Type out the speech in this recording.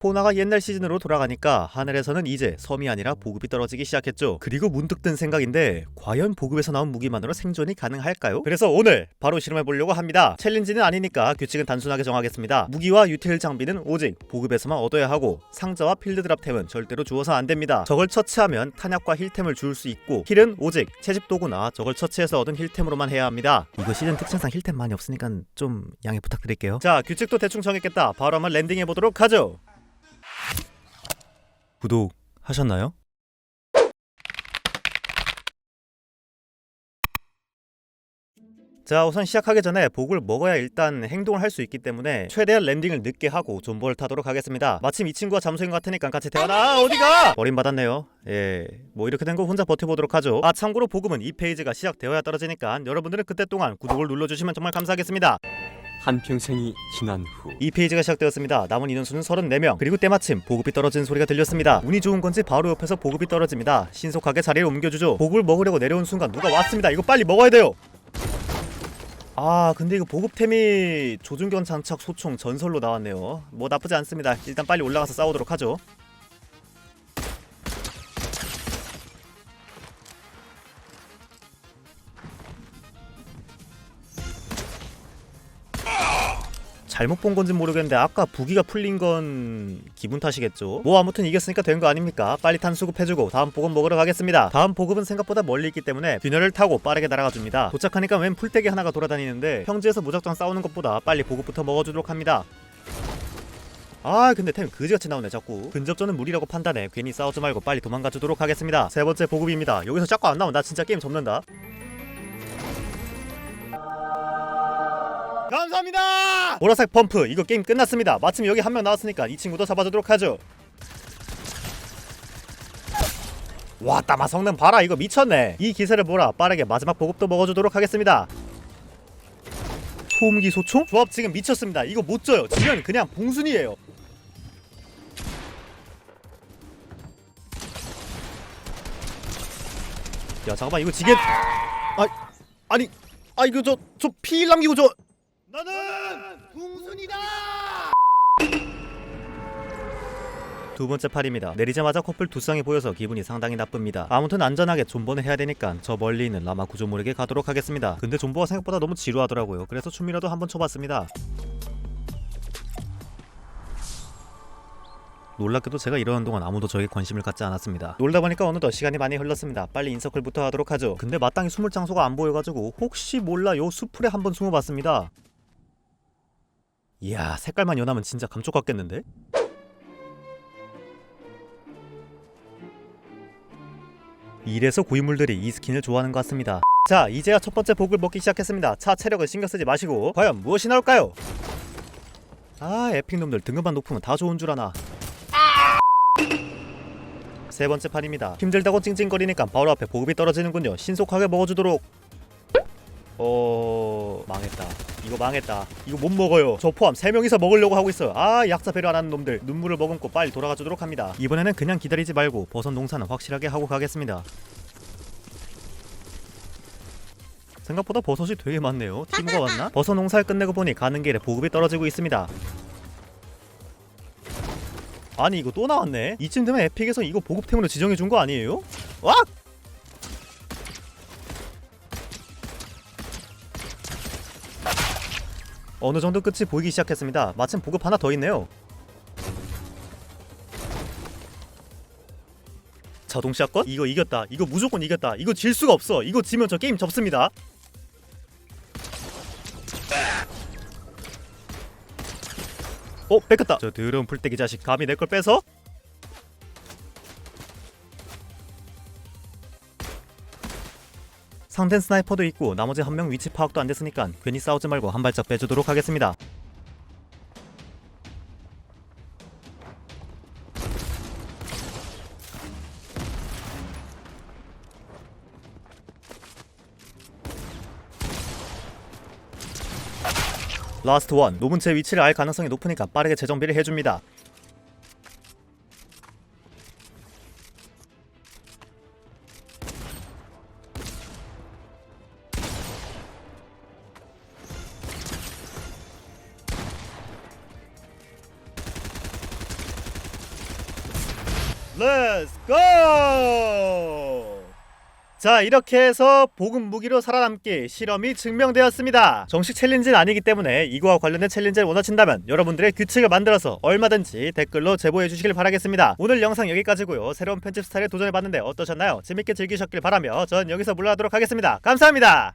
포나가 옛날 시즌으로 돌아가니까 하늘에서는 이제 섬이 아니라 보급이 떨어지기 시작했죠. 그리고 문득 든 생각인데 과연 보급에서 나온 무기만으로 생존이 가능할까요? 그래서 오늘 바로 실험해 보려고 합니다. 챌린지는 아니니까 규칙은 단순하게 정하겠습니다. 무기와 유틸 장비는 오직 보급에서만 얻어야 하고 상자와 필드 드랍템은 절대로 주어서 안 됩니다. 저걸 처치하면 탄약과 힐템을 줄 수 있고 힐은 오직 채집 도구나 저걸 처치해서 얻은 힐템으로만 해야 합니다. 이거 시즌 특성상 힐템 많이 없으니까 좀 양해 부탁드릴게요. 자 규칙도 대충 정했겠다. 바로 한번 랜딩해 보도록 하죠. 구독 하셨나요? 자 우선 시작하기 전에 복을 먹어야 일단 행동을 할 수 있기 때문에 최대한 랜딩을 늦게 하고 존버를 타도록 하겠습니다. 마침 이 친구가 잠수인 것 같으니까 같이 대화나 아, 어디가? 버림받았네요. 예뭐 이렇게 된 거 혼자 버텨보도록 하죠. 아 참고로 복음은 이 페이지가 시작되어야 떨어지니까 여러분들은 그때 동안 구독을 눌러주시면 정말 감사하겠습니다 한평생이 지난 후이 페이지가 시작되었습니다. 남은 인원수는 34명. 그리고 때마침 보급이 떨어진 소리가 들렸습니다. 운이 좋은 건지 바로 옆에서 보급이 떨어집니다. 신속하게 자리를 옮겨주죠. 보급을 먹으려고 내려온 순간 누가 왔습니다. 이거 빨리 먹어야 돼요. 아 근데 이거 보급템이 조준경 장착 소총 전설로 나왔네요. 뭐 나쁘지 않습니다. 일단 빨리 올라가서 싸우도록 하죠. 잘못 본 건지 모르겠는데 아까 부기가 풀린 건 기분 탓이겠죠. 뭐 아무튼 이겼으니까 된 거 아닙니까? 빨리 탄 수급해주고 다음 보급 먹으러 가겠습니다. 다음 보급은 생각보다 멀리 있기 때문에 균열을 타고 빠르게 날아가 줍니다. 도착하니까 웬 풀떼기 하나가 돌아다니는데 평지에서 무작정 싸우는 것보다 빨리 보급부터 먹어주도록 합니다. 아 근데 템 그지같이 나오네 자꾸 근접전은 무리라고 판단해 괜히 싸우지 말고 빨리 도망가 주도록 하겠습니다 세 번째 보급입니다 여기서 자꾸 안 나오면 나 진짜 게임 접는다 감사합니다! 보라색 펌프 이거 게임 끝났습니다. 마침 여기 한 명 나왔으니까 이 친구도 잡아주도록 하죠. 와 따마 성능 봐라 이거 미쳤네. 이 기세를 보라 빠르게 마지막 보급도 먹어주도록 하겠습니다. 소음기 소총? 조합 지금 미쳤습니다. 이거 못 져요. 지면 그냥 봉순이에요. 야 잠깐만 이거 지게 아! 아니 아 이거 저저 피 남기고 저 나는 궁순이다 두 번째 팔입니다. 내리자마자 커플 두 쌍이 보여서 기분이 상당히 나쁩니다. 아무튼 안전하게 존버는 해야 되니까 저 멀리 있는 라마 구조물에게 가도록 하겠습니다. 근데 존버가 생각보다 너무 지루하더라고요. 그래서 춤이라도 한번 춰봤습니다. 놀랍게도 제가 이러는 동안 아무도 저에게 관심을 갖지 않았습니다. 놀다 보니까 어느덧 시간이 많이 흘렀습니다. 빨리 인서클부터 하도록 하죠. 근데 마땅히 숨을 장소가 안 보여가지고 혹시 몰라 요 수풀에 한번 숨어봤습니다. 이야 색깔만 연하면 진짜 감쪽 같겠는데? 이래서 고인물들이 이 스킨을 좋아하는 것 같습니다. 자 이제야 첫 번째 복을 먹기 시작했습니다. 차 체력을 신경 쓰지 마시고 과연 무엇이 나올까요? 아 에픽 놈들 등급만 높으면 다 좋은 줄 아나. 세 번째 판입니다. 힘들다고 찡찡거리니까 바로 앞에 보급이 떨어지는군요. 신속하게 먹어주도록. 어 망했다. 이거 망했다. 이거 못 먹어요. 저 포함 3명이서 먹으려고 하고 있어요. 아 약사 배려 안 하는 놈들. 눈물을 머금고 빨리 돌아가 주도록 합니다. 이번에는 그냥 기다리지 말고 버섯 농사는 확실하게 하고 가겠습니다. 생각보다 버섯이 되게 많네요. 팀가 왔나? 버섯 농사를 끝내고 보니 가는 길에 보급이 떨어지고 있습니다. 아니 이거 또 나왔네. 이쯤 되면 에픽에서 이거 보급템으로 지정해 준 거 아니에요? 와! 어느 정도 끝이 보이기 시작했습니다. 마침 보급 하나 더 있네요. 자동 샷건? 이거 이겼다. 이거 무조건 이겼다. 이거 질 수가 없어. 이거 지면 저 게임 접습니다. 어 뺏겼다. 저 더러운 풀떼기 자식 감히 내걸 뺏어? 상대 스나이퍼도 있고 나머지 한 명 위치 파악도 안 됐으니까 괜히 싸우지 말고 한 발짝 빼주도록 하겠습니다. 라스트 원제 위치를 알 가능성이 높으니까 빠르게 재정비를 해줍니다. 렛츠 고! 자 이렇게 해서 보급 무기로 살아남기 실험이 증명되었습니다. 정식 챌린지는 아니기 때문에 이거와 관련된 챌린지를 원하신다면 여러분들의 규칙을 만들어서 얼마든지 댓글로 제보해 주시길 바라겠습니다. 오늘 영상 여기까지고요. 새로운 편집 스타일에 도전해봤는데 어떠셨나요? 재밌게 즐기셨길 바라며 전 여기서 물러나도록 하겠습니다. 감사합니다